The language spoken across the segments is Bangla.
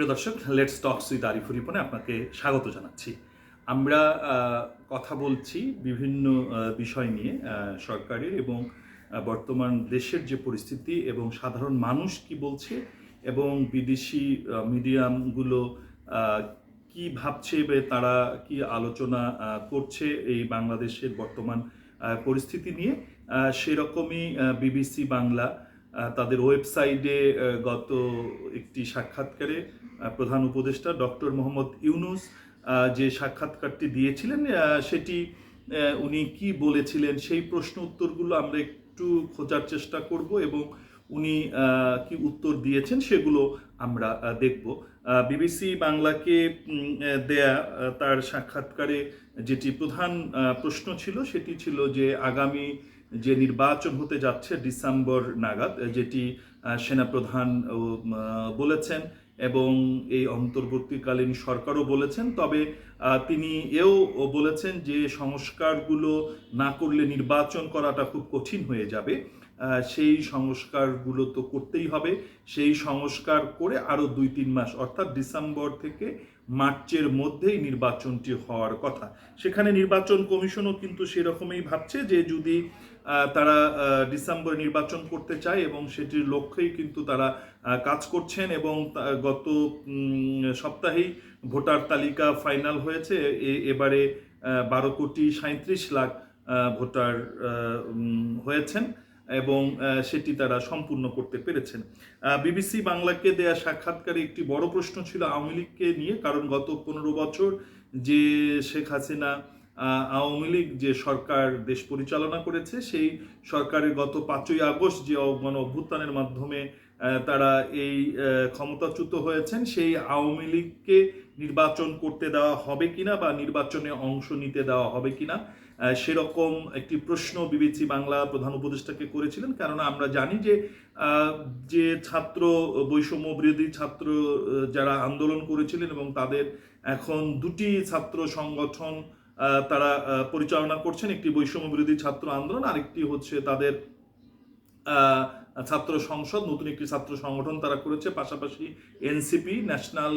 সুপ্রিয় দর্শক লেটস টক্স উইথ আরিফুর রিপনে আপনাকে স্বাগত জানাচ্ছি। আমরা কথা বলছি বিভিন্ন বিষয় নিয়ে সরকারের এবং বর্তমান দেশের যে পরিস্থিতি এবং সাধারণ মানুষ কি বলছে এবং বিদেশি মিডিয়ামগুলো কি ভাবছে তারা কি আলোচনা করছে এই বাংলাদেশের বর্তমান পরিস্থিতি নিয়ে সেরকমই বিবিসি বাংলা তাদের ওয়েবসাইটে গত একটি সাক্ষাৎকারে প্রধান উপদেষ্টা ডক্টর মোহাম্মদ ইউনুস যে সাক্ষাৎকারটি দিয়েছিলেন সেটি উনি কি বলেছিলেন, সেই প্রশ্ন উত্তরগুলো আমরা একটু খোঁজার চেষ্টা করব এবং উনি কি উত্তর দিয়েছেন সেগুলো আমরা দেখব। বিবিসি বাংলাকে দেয়া তার সাক্ষাৎকারে যেটি প্রধান প্রশ্ন ছিল, সেটি ছিল যে আগামী যে নির্বাচন হতে যাচ্ছে ডিসেম্বর নাগাদ, যেটি সেনাপ্রধান বলেছেন এবং এই অন্তর্বর্তীকালীন সরকারও বলেছেন, তবে তিনি এও বলেছেন যে সংস্কারগুলো না করলে নির্বাচন করাটা খুব কঠিন হয়ে যাবে। সেই সংস্কারগুলো তো করতেই হবে। সেই সংস্কার করে আরও দুই, তিন মাস, অর্থাৎ ডিসেম্বর থেকে মার্চের মধ্যেই নির্বাচনটি হওয়ার কথা। সেখানে নির্বাচন কমিশনও কিন্তু সেরকমই ভাবছে যে যদি তারা ডিসেম্বরে নির্বাচন করতে চায় এবং সেটির লক্ষ্যেই কিন্তু তারা কাজ করছেন এবং গত সপ্তাহেই ভোটার তালিকা ফাইনাল হয়েছে। এবারে বারো কোটি সাঁত্রিশ লাখ ভোটার হয়েছেন। এবং সেটি তারা সম্পূর্ণ করতে পেরেছেন। বিবিসি বাংলাকে দেয়া সাক্ষাৎকারে একটি বড় প্রশ্ন ছিল আওয়ামী লীগকে নিয়ে, কারণ গত পনেরো বছর যে শেখ হাসিনা আওয়ামী লীগ যে সরকার দেশ পরিচালনা করেছে, সেই সরকারের গত পাঁচই আগস্ট যে গণ অভ্যুত্থানের মাধ্যমে তারা এই ক্ষমতাচ্যুত হয়েছেন সেই আওয়ামী লীগকে নির্বাচন করতে দেওয়া হবে কিনা বা নির্বাচনে অংশ নিতে দেওয়া হবে কিনা সেরকম একটি প্রশ্ন বিবিসি বাংলা প্রধান উপদেষ্টাকে করেছিলেন। কেননা আমরা জানি যে যে ছাত্র বৈষম্য বিরোধী ছাত্র যারা আন্দোলন করেছিলেন এবং তাদের এখন দুটি ছাত্র সংগঠন তারা পরিচালনা করছেন একটি বৈষম্য বিরোধী ছাত্র আন্দোলন আরেকটি হচ্ছে তাদের আহ, ছাত্র সংসদ, নতুন একটি ছাত্র সংগঠন তারা করেছে। পাশাপাশি এনসিপি ন্যাশনাল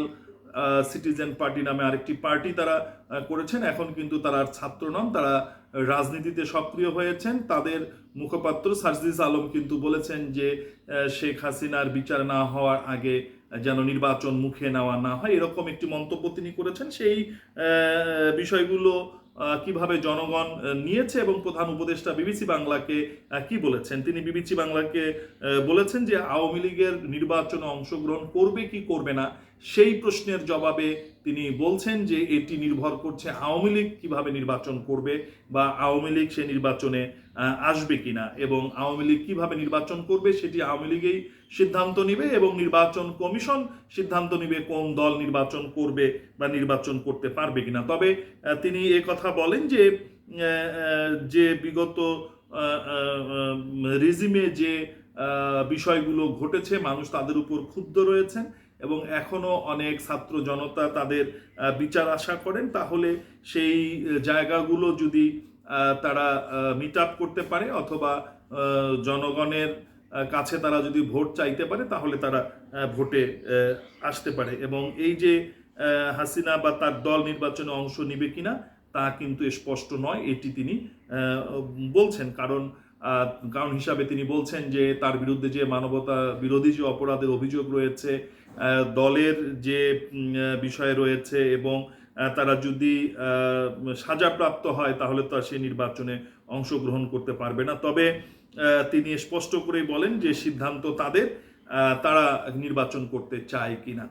সিটিজেন পার্টি নামে আরেকটি পার্টি তারা করেছেন। এখন কিন্তু তারা ছাত্র নন, তারা রাজনীতিতে সক্রিয় হয়েছেন। তাদের মুখপাত্র সার্জিস আলম কিন্তু বলেছেন যে শেখ হাসিনার বিচার না হওয়ার আগে যেন নির্বাচন মুখে নেওয়া না হয়, এরকম একটি মন্তব্য তিনি করেছেন। সেই বিষয়গুলো কীভাবে জনগণ নিয়েছে এবং প্রধান উপদেষ্টা বিবিসি বাংলাকে কি বলেছেন? তিনি বিবিসি বাংলাকে বলেছেন যে আওয়ামী লীগের নির্বাচনে অংশগ্রহণ করবে কি করবে না সেই প্রশ্নের জবাবে তিনি বলছেন যে এটি নির্ভর করছে আওয়ামী লীগ কীভাবে নির্বাচন করবে বা আওয়ামী লীগ সে নির্বাচনে আসবে কিনা এবং আওয়ামী লীগ কীভাবে নির্বাচন করবে সেটি আওয়ামী লীগেই সিদ্ধান্ত নিবে এবং নির্বাচন কমিশন সিদ্ধান্ত নিবে কোন দল নির্বাচন করবে বা নির্বাচন করতে পারবে কিনা। তবে তিনি এ কথা বলেন যে যে বিগত রিজিমে যে বিষয়গুলো ঘটেছে, মানুষ তাদের উপর ক্ষুব্ধ রয়েছেন এবং এখনও অনেক ছাত্র জনতা তাদের বিচার আশা করেন, তাহলে সেই জায়গাগুলো যদি তারা মিট আপ করতে পারে অথবা জনগণের কাছে তারা যদি ভোট চাইতে পারে, তাহলে তারা ভোটে আসতে পারে। এবং এই যে হাসিনা বা তার দল নির্বাচনে অংশ নিবে কিনা, তা কিন্তু স্পষ্ট নয়, এটি তিনি বলছেন। কারণ কারণ হিসাবে তিনি বলছেন যে তার বিরুদ্ধে যে মানবতা বিরোধী যে অপরাধের অভিযোগ রয়েছে দলের যে বিষয় রয়েছে এবং তারা যদি সাজাপ্রাপ্ত হয় তাহলে তো সে নির্বাচনে অংশগ্রহণ করতে পারবে না। তবে তিনি স্পষ্ট করেই বলেন যে সিদ্ধান্ত তাদের তারা নির্বাচন করতে চায় কিনা।